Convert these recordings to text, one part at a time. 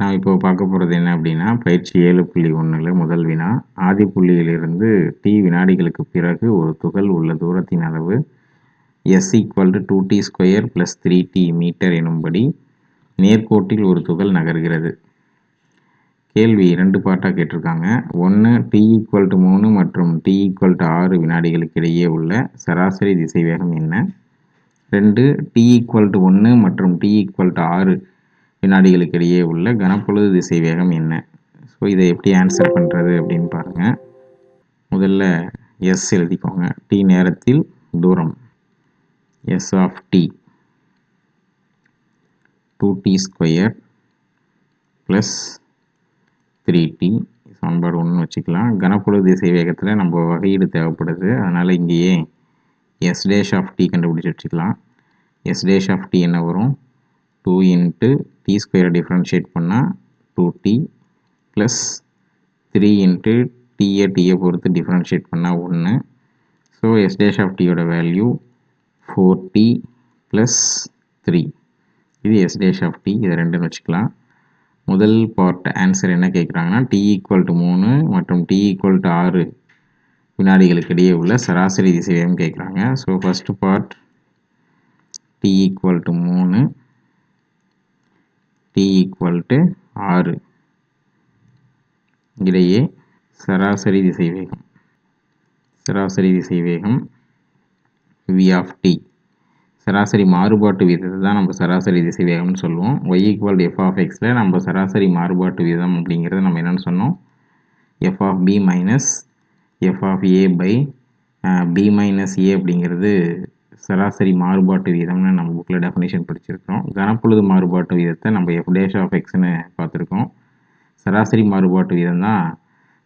நான் இப்போ பார்க்க போகிறது என்ன அப்படின்னா பயிற்சி ஏழு புள்ளி ஒன்றில் முதல் வினா ஆதி புள்ளியிலிருந்து டி வினாடிகளுக்கு பிறகு ஒரு துகள் உள்ள தூரத்தின் அளவு S equal to two T square plus three T metre எனும்படி நேர்கோட்டில் ஒரு துகள் நகர்கிறது. கேள்வி இரண்டு பாட்டாக கேட்டிருக்காங்க. ஒன்று டி ஈக்குவல் டு மூணு மற்றும் டி ஈக்குவல் டு ஆறு வினாடிகளுக்கு இடையே உள்ள சராசரி திசைவேகம் என்ன? ரெண்டு டி ஈக்குவல் டு ஒன்று மற்றும் டி ஈக்குவல் டு ஆறு வினாடிகளுக்கு இடையே உள்ள கனப்பொழுது திசை வேகம் என்ன? ஸோ இதை எப்படி ஆன்சர் பண்ணுறது அப்படின்னு பாருங்கள் முதல்ல எஸ் எழுதிக்கோங்க. டி நேரத்தில் தூரம். S of T two T square plus three T சமன்பாடு ஒன்று வச்சுக்கலாம். கனப்பொழுது திசை வேகத்தில் நம்ம வகையீடு தேவைப்படுது. அதனால் இங்கேயே எஸ் டேஷ் ஆஃப் டி கண்டுபிடிச்சி வச்சுக்கலாம். எஸ் டேஷ் ஆஃப் டி என்ன வரும்? டூ இன்ட்டு டி ஸ்கொயரை டிஃப்ரென்ஷியேட் பண்ணால் two T plus three into DA DA பொறுத்து டிஃப்ரென்ஷியேட் பண்ணால் ஒன்று so S dash of டியோட value four T plus three இது எஸ் டேஷ் ஆஃப் டி இதை ரெண்டுன்னு வச்சுக்கலாம். முதல் பார்ட் ஆன்சர் என்ன கேட்குறாங்கன்னா டி ஈக்குவல் டு மூணு மற்றும் டி ஈக்குவல் டு ஆறு வினாடிகளுக்கு இடையே உள்ள சராசரி திசைவேகம் கேட்குறாங்க so first part T equal to மூணு டி ஈக்குவல் டு ஆறு இடையே சராசரி திசைவேகம். சராசரி திசைவேகம் வி ஆஃப் டி சராசரி மாறுபாட்டு வீதத்தை தான் நம்ம சராசரி திசைவேகம்னு சொல்லுவோம். ஒய் ஈக்குவல் எஃப் ஆஃப் எக்ஸில் நம்ம சராசரி மாறுபாட்டு வீதம் அப்படிங்கிறத நம்ம என்னென்னு சொன்னோம். F of B minus F of A by B minus A அப்படிங்கிறது சராசரி மாறுபாட்டு வீதம்னு நம்ம புக்கில் டெஃபினேஷன் படிச்சிருக்கிறோம். கனப்பொழுது மாறுபாட்டு வீதத்தை நம்ம எஃப் டேஷ் ஆஃப் எக்ஸ்னு பார்த்துருக்கோம். சராசரி மாறுபாட்டு வீதம் தான்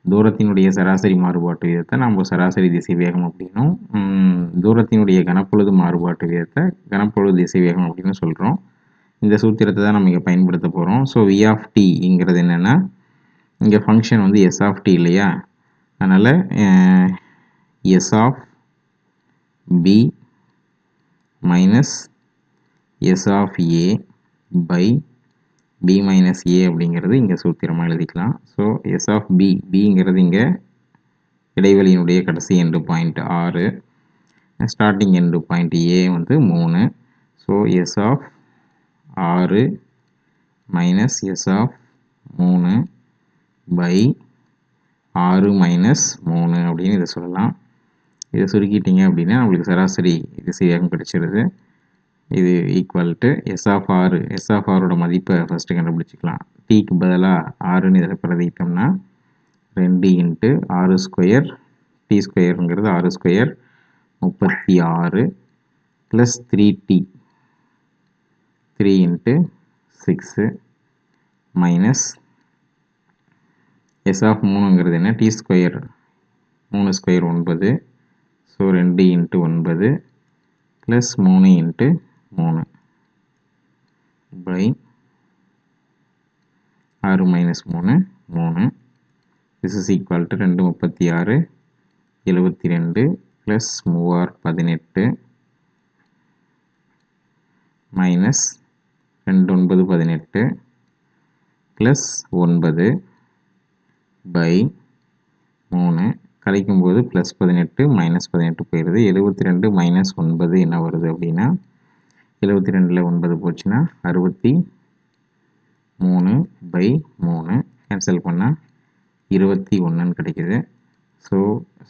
தூரத்தினுடைய சராசரி மாறுபாட்டு வீதத்தை நம்ம சராசரி திசை வேகம் அப்படின்னும் தூரத்தினுடைய கனப்பொழுது மாறுபாட்டு வீதத்தை கனப்பொழுது திசை வேகம் அப்படின்னு சொல்கிறோம் இந்த சூத்திரத்தை தான் நம்ம இங்கே பயன்படுத்த போகிறோம் ஸோ வி ஆஃப் டிங்கிறது என்னென்னா இங்கே ஃபங்க்ஷன் வந்து எஸ் ஆஃப் டி இல்லையா? அதனால் S of B minus S of A by B minus A அப்படிங்கிறது இங்கே சூத்திரமாக எழுதிக்கலாம். ஸோ எஸ் ஆஃப் பி பிங்கிறது இங்கே இடைவெளியினுடைய கடைசி எண்டு பாயிண்ட் ஆறு. ஸ்டார்டிங் எண்டு பாயிண்ட் ஏ வந்து மூணு. ஸோ எஸ் ஆஃப் ஆறு மைனஸ் எஸ் ஆஃப் மூணு பை ஆறு மைனஸ் மூணு அப்படின்னு இதை சொல்லலாம். இதை சுருக்கிட்டீங்க அப்படின்னா நம்மளுக்கு சராசரி இது சரியாகவும் கிடைச்சிருது. இது ஈக்குவல் டு எஸ் ஆஃப் ஆறு எஸ் ஆஃப் ஆரோட மதிப்பை ஃபஸ்ட்டு கண்டுபிடிச்சிக்கலாம். டிக்கு பதிலாக ஆறுன்னு இதில் பிரதிக்கிட்டோம்னா ரெண்டு இன்ட்டு ஆறு ஸ்கொயர் டி ஸ்கொயருங்கிறது ஆறு ஸ்கொயர் முப்பத்தி ஆறு plus three T three into six minus S of மூணுங்கிறது என்ன? டி ஸ்கொயர் மூணு ஸ்கொயர் ஒன்பது. ஸோ ரெண்டு இன்ட்டு ஒன்பது ப்ளஸ் மூணு இன்ட்டு மூணு. பை ஆறு மைனஸ் மூணு மூணு. திஸ் இஸ் ஈக்குவல் டு ரெண்டு முப்பத்தி ஆறு எழுபத்தி ரெண்டு ப்ளஸ் மூவார் பதினெட்டு. மைனஸ் ரெண்டு ஒன்பது பதினெட்டு ப்ளஸ் ஒன்பது பை மூணு. கழிக்கும்போது ப்ளஸ் பதினெட்டு மைனஸ் பதினெட்டு போயிடுது எழுபத்தி ரெண்டு மைனஸ் ஒன்பது என்ன வருது அப்படின்னா எழுபத்தி ரெண்டில் ஒன்பது போச்சுன்னா அறுபத்தி மூணு பை மூணு. கேன்சல் பண்ணால் இருபத்தி ஒன்றுன்னு கிடைக்கிது. ஸோ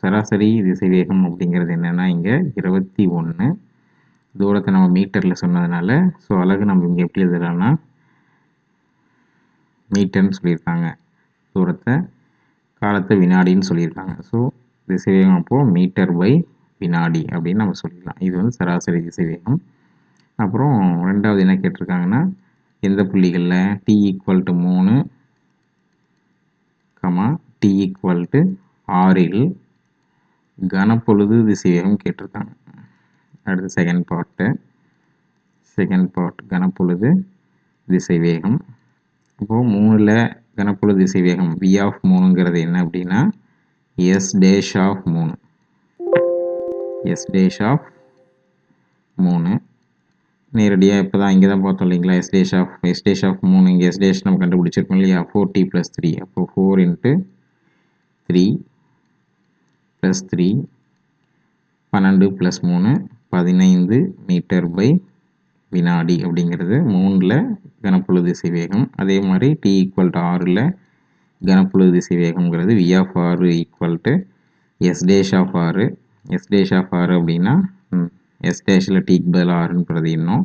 சராசரி திசைவேகம் அப்படிங்கிறது என்னென்னா இங்கே இருபத்தி ஒன்று தூரத்தை நம்ம மீட்டரில் சொன்னதுனால ஸோ அழகு நம்ம இங்கே எப்படி எழுதலாம்னா மீட்டர்னு சொல்லியிருக்காங்க. தூரத்தை காலத்தை வினாடின்னு சொல்லியிருக்காங்க. ஸோ திசைவேகம் அப்போது மீட்டர் பை வினாடி அப்படின்னு நம்ம சொல்லிடலாம். இது வந்து சராசரி திசைவேகம். அப்புறம் ரெண்டாவது என்ன கேட்டிருக்காங்கன்னா எந்த புள்ளிகளில்? டி ஈக்குவல் டு மூணு கமா டி ஈக்குவல் டு ஆறில் கனப்பொழுது திசைவேகம் கேட்டிருக்காங்க. அடுத்து செகண்ட் பார்ட்டு செகண்ட் பார்ட் கனப்பொழுது திசைவேகம். இப்போது மூணில் கனப்பொழுது திசைவேகம் வி ஆஃப் மூணுங்கிறது என்ன அப்படின்னா எஸ் டேஷ் ஆஃப் மூணு எஸ் டேஷ் ஆஃப் மூணு நேரடியாக இப்போ தான் இங்கே தான் பார்த்தோம் இல்லைங்களா? S dash of S dash of மூணு இங்கே எஸ் டேஷ் நம்ம கண்டுபிடிச்சிருக்கோம் இல்லையா? ஃபோர் டி ப்ளஸ் த்ரீ அப்போ four into three plus three பன்னெண்டு ப்ளஸ் மூணு பதினைந்து மீட்டர் பை வினாடி அப்படிங்கிறது மூணில் கனப்புழு திசை வேகம் அதே மாதிரி டி ஈக்குவல் டு ஆறில் கனப்புழு திசை வேகம்ங்கிறது வி ஆஃப் ஆறு equal to S dash of ஆறு எஸ் டேஷ் ஆஃப் ஆறு அப்படின்னா எஸ் டேஷில் டீக்கு பதில் ஆறுன்னு பிரதிடணும்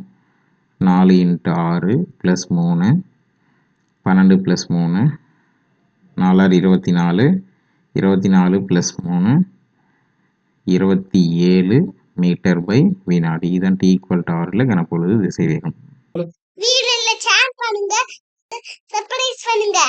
நாலு இன்ட்டு ஆறு ப்ளஸ் மூணு பன்னெண்டு ப்ளஸ் மூணு நாலாறு இருபத்தி நாலு இருபத்தி நாலு ப்ளஸ் மூணு இருபத்தி ஏழு மீட்டர் பை வினாடி இதுதான் டி ஈக்குவல் டு ஆர்ல கனப்பொழுது திசை வேகம். வீடியோல ஷேர் பண்ணுங்க சர்ப்ரைஸ் பண்ணுங்க.